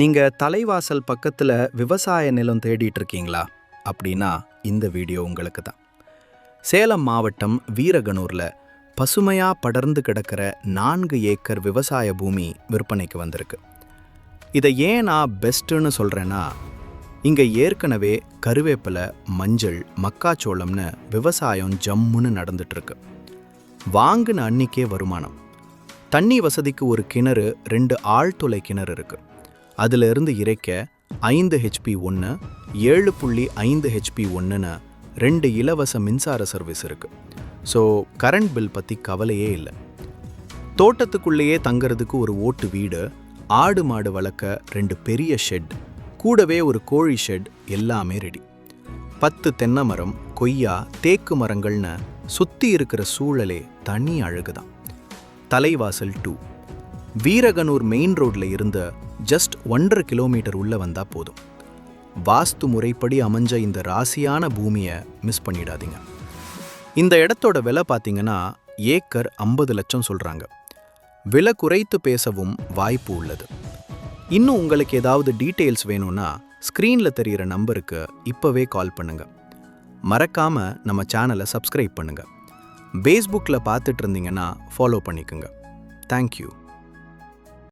நீங்கள் தலைவாசல் பக்கத்தில் விவசாய நிலம் தேடிட்டு இருக்கீங்களா அப்படின்னா இந்த வீடியோ உங்களுக்கு தான் சேலம் மாவட்டம் வீரகனூரில் பசுமையாக படர்ந்து கிடக்கிற நான்கு ஏக்கர் விவசாய பூமி விற்பனைக்கு வந்திருக்கு. இதை ஏன் நான் பெஸ்ட்டுன்னு சொல்கிறேன்னா இங்கே ஏற்கனவே கருவேப்பிலை மஞ்சள் மக்காச்சோளம்னு விவசாயம் ஜம்முன்னு நடந்துட்டுருக்கு. வாங்கின அன்னிக்கே வருமானம். தண்ணி வசதிக்கு ஒரு கிணறு ரெண்டு ஆழ்துளை கிணறு இருக்குது அதுல இருந்து இறைக்க ஐந்து ஹெச்பி ஒன்று ஏழு புள்ளி ஐந்து ஹெச்பி ஒன்றுன்னு ரெண்டு இலவச மின்சார சர்வீஸ் இருக்கு. ஸோ கரண்ட் பில் பற்றி கவலையே இல்லை. தோட்டத்துக்குள்ளேயே தங்கிறதுக்கு ஒரு ஓட்டு வீடு ஆடு மாடு வளர்க்க ரெண்டு பெரிய ஷெட் கூடவே ஒரு கோழி ஷெட் எல்லாமே ரெடி பத்து தென்னை மரம் கொய்யா தேக்கு மரங்கள்னு சுற்றி இருக்கிற சூழலே தனி அழகுதான். தலைவாசல் டூ வீரகனூர் மெயின் ரோட்ல இருந்து ஜஸ்ட் ஒன்றரை கிலோமீட்டர் உள்ள வந்தா போதும். வாஸ்து முறைப்படி அமைஞ்ச இந்த ராசியான பூமியை மிஸ் பண்ணிடாதீங்க. இந்த இடத்தோட விலை பார்த்தீங்கன்னா ஏக்கர் ஐம்பது லட்சம் சொல்றாங்க. விலை குறைத்து பேசவும் வாய்ப்பு உள்ளது. இன்னும் உங்களுக்கு ஏதாவது டீட்டெயில்ஸ் வேணும்னா ஸ்க்ரீனில் தெரிகிற நம்பருக்கு இப்போவே கால் பண்ணுங்க. மறக்காம நம்ம சேனலை சப்ஸ்கிரைப் பண்ணுங்க. ஃபேஸ்புக்கில் பார்த்துட்டு இருந்தீங்கன்னா ஃபாலோ பண்ணிக்கோங்க. தேங்க்யூ